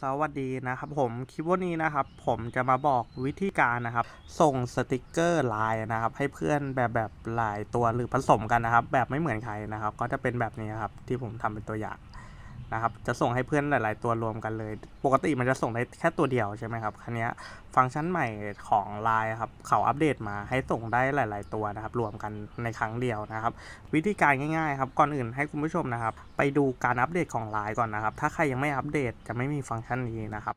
สวัสดีนะครับผมคลิปวันนี้นะครับ ผมจะมาบอกวิธีการนะครับ ส่งสติกเกอร์ไลน์นะครับ ให้เพื่อนแบบแบบหลายตัวหรือผสมกันนะครับ แบบไม่เหมือนใครนะครับ ก็จะเป็นแบบนี้ครับที่ผมทำเป็นตัวอย่าง นะครับจะส่งให้เพื่อนหลาย ๆ ตัวรวมกันเลย ปกติมันจะส่งได้แค่ตัวเดียวใช่ไหมครับคันนี้ฟังก์ชันใหม่ของ Line ครับเขาอัปเดตมาให้ส่งได้หลาย ๆ ตัวนะครับรวมกันในครั้งเดียวนะครับ วิธีการง่าย ๆ ครับก่อนอื่นให้คุณผู้ชมนะครับ ไปดูการอัปเดตของ Line ก่อนนะครับ ถ้าใครยังไม่อัปเดตจะไม่มีฟังก์ชันนี้นะครับ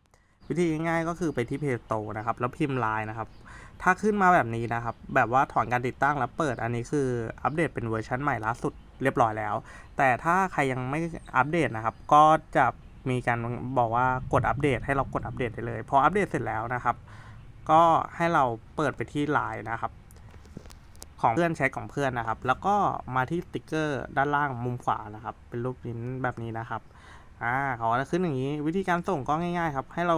วิธีง่ายๆก็คือไปที่เพจโตนะครับ แล้วพิมพ์ Line นะครับ ถ้าขึ้นมาแบบนี้นะครับ แบบว่าถอนการติดตั้งแล้วเปิดอันนี้คืออัปเดตเป็นเวอร์ชันใหม่ล่าสุดเรียบร้อยแล้ว แต่ถ้าใครยังไม่อัปเดตนะครับ ก็จะมีการบอกว่ากดอัปเดต ให้เรากดอัปเดตได้เลย พออัปเดตเสร็จแล้วนะครับ ก็ให้เราเปิดไปที่ Line นะครับ ของเพื่อนแชทของเพื่อนนะครับ แล้วก็มาที่สติกเกอร์ด้านล่างมุมขวานะครับ เป็นรูปลิ้นแบบนี้นะครับ อ่าเขาจะขึ้นอย่างนี้ วิธีการส่งก็ง่าย ๆ ครับ ให้เรา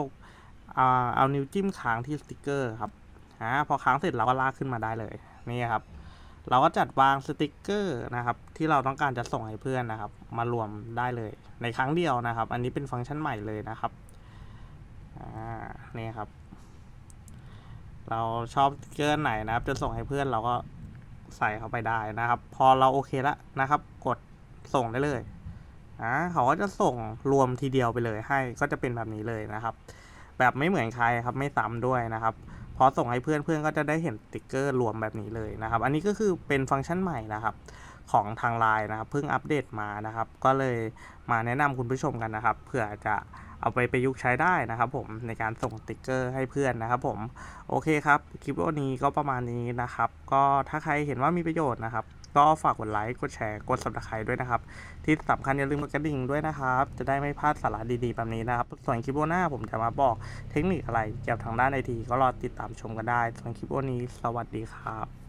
อ่าเอานิ้วจิ้มค้างที่สติกเกอร์ครับอ่าพอค้างเสร็จเราก็ลากขึ้นมาได้เลยนี่ครับ เราก็จัดวางสติกเกอร์นะครับ ที่เราต้องการจะส่งให้เพื่อนนะครับ มารวมได้เลย ในครั้งเดียวนะครับ อันนี้เป็นฟังก์ชันใหม่เลยนะครับอ่านี่ครับ เราชอบสติกเกอร์ไหนนะครับ จะส่งให้เพื่อนเราก็ใส่เข้าไปได้นะครับ พอเราโอเคแล้วนะครับ กดส่งได้เลย อ่าเขาก็จะส่งรวมทีเดียวไปเลยให้ก็จะเป็นแบบนี้เลยนะครับ แบบไม่เหมือนใครครับไม่ซ้ำด้วยนะครับพอส่งให้เพื่อนเพื่อนก็จะได้เห็นติ๊กเกอร์รวมแบบนี้เลยนะครับ อันนี้ก็คือเป็นฟังก์ชันใหม่นะครับของทางไลน์นะครับเพิ่งอัปเดตมานะครับ ก็เลยมาแนะนำคุณผู้ชมกันนะครับเผื่อจะเอาไปประยุกต์ใช้ได้นะครับ ผมในการส่งติ๊กเกอร์ให้เพื่อนนะครับ ผมโอเคครับคลิปวันนี้ก็ประมาณนี้นะครับ ก็ถ้าใครเห็นว่ามีประโยชน์นะครับ ก็ฝากกดไลค์กดแชร์กด subscribe ด้วยนะครับ ที่สำคัญอย่าลืมกดกระดิ่งด้วยนะครับ จะได้ไม่พลาดสาระดีๆแบบนี้นะครับ ส่วนคลิปหน้าผมจะมาบอกเทคนิคอะไรเกี่ยวกับทางด้านไอทีก็รอติดตามชมกันได้ ส่วนคลิปวันนี้สวัสดีครับ